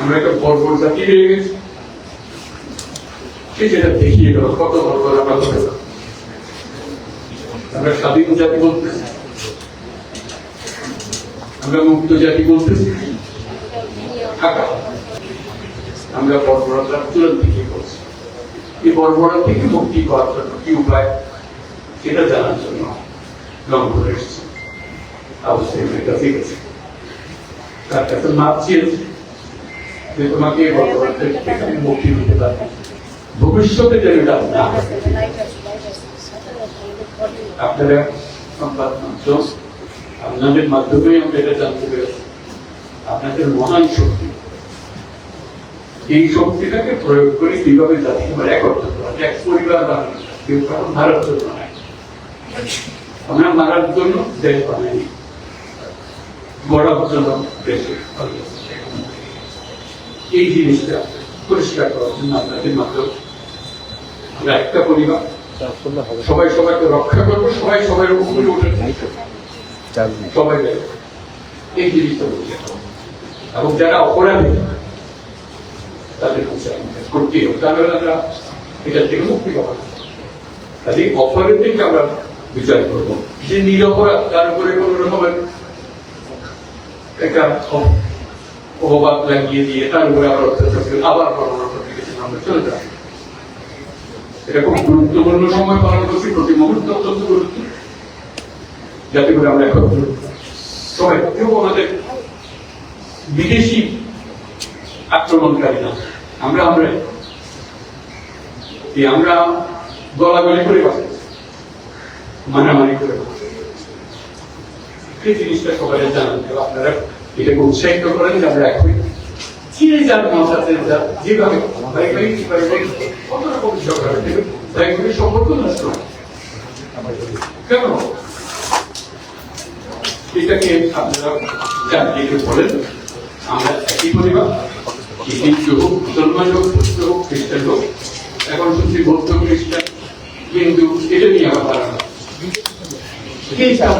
আমরা একটা বর্বর জাতি হয়ে গেছি? সে যেটা দেখিয়ে গেল, কত বর্বর আমরা পারি। আমরা স্বাধীন জাতি বলতেছি। আমরা মুক্ত জাতি বলতেছি। আমরা বর্বরতার চূড়ান্ত দিকে করছি। এই বর্বরতা থেকে মুক্তি পাওয়ার জন্য কি উপায়? সেটা জানার জন্য রংপুর এসেছি অবশ্যই এটা ঠিক আছে। তার কাছে মাপ চেয়েছে। যে তোমাকে ভবিষ্যতে যেন আপনারা সংবাদ মাধ্যম, আপনাদের মাধ্যমে আমরা এটা জানতে পেরেছি। আপনাদের মহান শক্তি। এই শক্তিটাকে প্রয়োগ করে কীভাবে জাতিকে আমরা একত্র করা এক পরিবার বানানো। কেউ আমরা মারার জন্য দেশ বানাইনি গড়ার জন্য দেশে। এই জিনিসটা পরিষ্কার করার জন্য আপনাদের মাধ্যমে। আমরা একটা পরিবার। সবাই সবাইকে রক্ষা করব, সবাই সবাই উপরে উঠে সবাই এই জিনিসটা বুঝে এবং যারা অপরাধী, তাদের করতেই হবে। তাহলে আমরা এটা থেকে মুক্তি পাবো। কাজে অপরাধীকে আমরা বিচার করব। যে নিরপরাধ, তার উপরে কোন রকমের একটা অপবাদ লাগিয়ে দিয়ে তার উপরে আবার অত্যাচার করে আবার পরমাণু প্রতিক্রিয়া আমরা চলে যাব এটা খুব গুরুত্বপূর্ণ সময় পালন করছি, প্রতি মুহূর্ত অত্যন্ত গুরুত্ব যাতে করে আমরা একত্র সবাই কেউ আমাদের বিদেশি আক্রমণকারী না আমরা আমরা এই আমরা গলাগলি করে বাঁচি মারামারি করে বাঁচি। এই জিনিসটা সবাই জানান, আপনারা এটাকে উৎসাহিত করেন যে আমরা একই যে যার মতাতে যার যেভাবে কত রকম ঝগড়া দেবে ভাই সম্পর্ক নষ্ট। কেন? এটাকে আপনারা জাতিকে বলেন, আমরা একই পরিবার হিন্দু হোক, মুসলমান হোক, বুদ্ধ হোক, খ্রিস্টান হোক, এখন শুনছি বৌদ্ধ, খ্রিস্টান, হিন্দু, এটা নিয়ে আমার ধারণা।